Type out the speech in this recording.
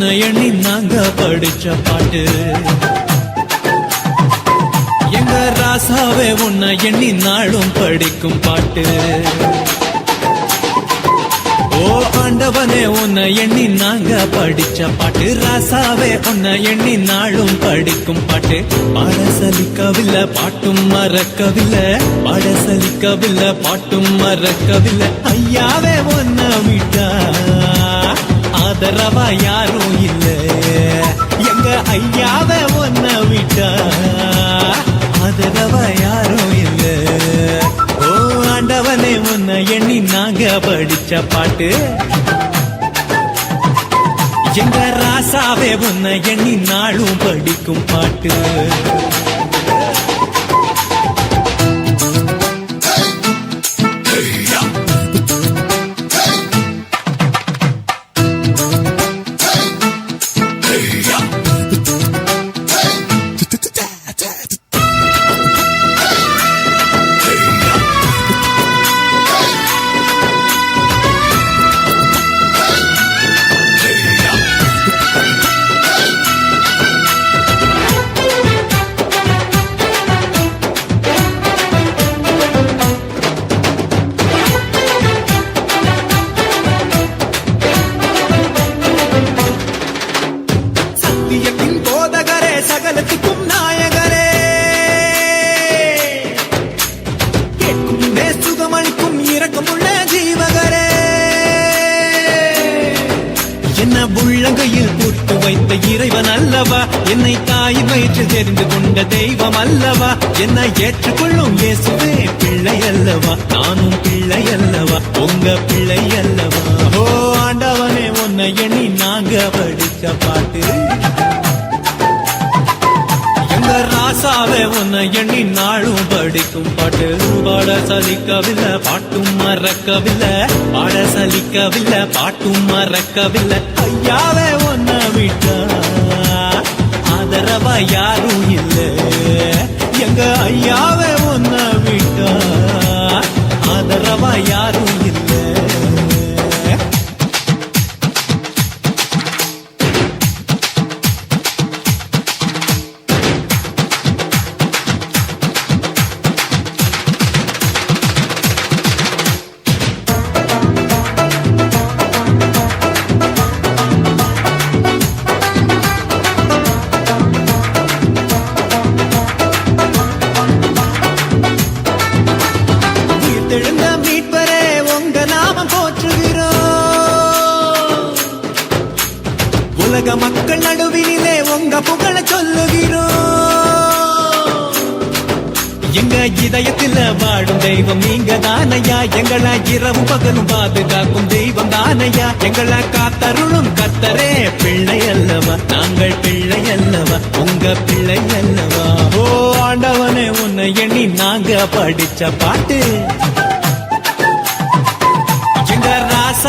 என்ன எண்ணி நாங்க படிச்ச பாட்டு. எங்க ராசாவே உன்னை எண்ணி நாளும் படிக்கும் பாட்டு. ஓ ஆண்டவனே உன்னை எண்ணி நாங்க படிச்ச பாட்டு. ராசாவே உன்னை எண்ணி நாளும் படிக்கும் பாட்டு. பாட சலிக்கவில்லை பாட்டும் மறக்கவில்லை. பாட சலிக்கவில்லை பாட்டும் மறக்கவில்லை. ஐயாவே உன்னை விட்டா. ஆதரவா யாரும் இல்ல. எங்க ஐயாவே ஒன்ன விட்டா? ஆதரவா யாரும் இல்ல. ஓ ஆண்டவனே முன்ன எண்ணி நாங்க படிச்ச பாட்டு. எங்க ராசாவே உன்னை எண்ணி நாளும் படிக்கும் பாட்டு. என்ன உள்ளங்கையில் போட்டு வைத்த இறைவன் அல்லவா? என்னை தாய் வயிற்று தெரிந்து கொண்ட தெய்வம் அல்லவா? என்னை ஏற்றுக்கொள்ளும் இயேசுவே பிள்ளை அல்லவா? நானும் பிள்ளை அல்லவா? உங்க பிள்ளை அல்லவா? ஓ ஆண்டவனே உன்னை எண்ணி நாங்க படிச்ச பாட்டு. எங்க ராசாவே உன்னை எண்ணி நாளும் படிக்கும் பாட்டு. பாட சலிக்கவில்லை பாட்டும் மறக்கவில்லை. பாட சலிக்கவில்லை பாட்டும் மறக்கவில்லை. ஐயாவே உன்னை விட்டா. ஆதரவா யாரும் இல்லை. எங்க மக்கள் நடுவிலே உங்க புகழ சொல்லுகிறோம். எங்க இதயத்தில் வாடும் தெய்வம் நீங்க தானையா? எங்களா இரவு பகலும் பாதுகாக்கும் தெய்வம் தானையா? எங்களா காத்தருளும் கத்தரே பிள்ளை அல்லவா? நாங்கள் பிள்ளை அல்லவா? உங்க பிள்ளை அல்லவா? ஓ ஆண்டவனே உன்னை எண்ணி நாங்க படிச்ச பாட்டு.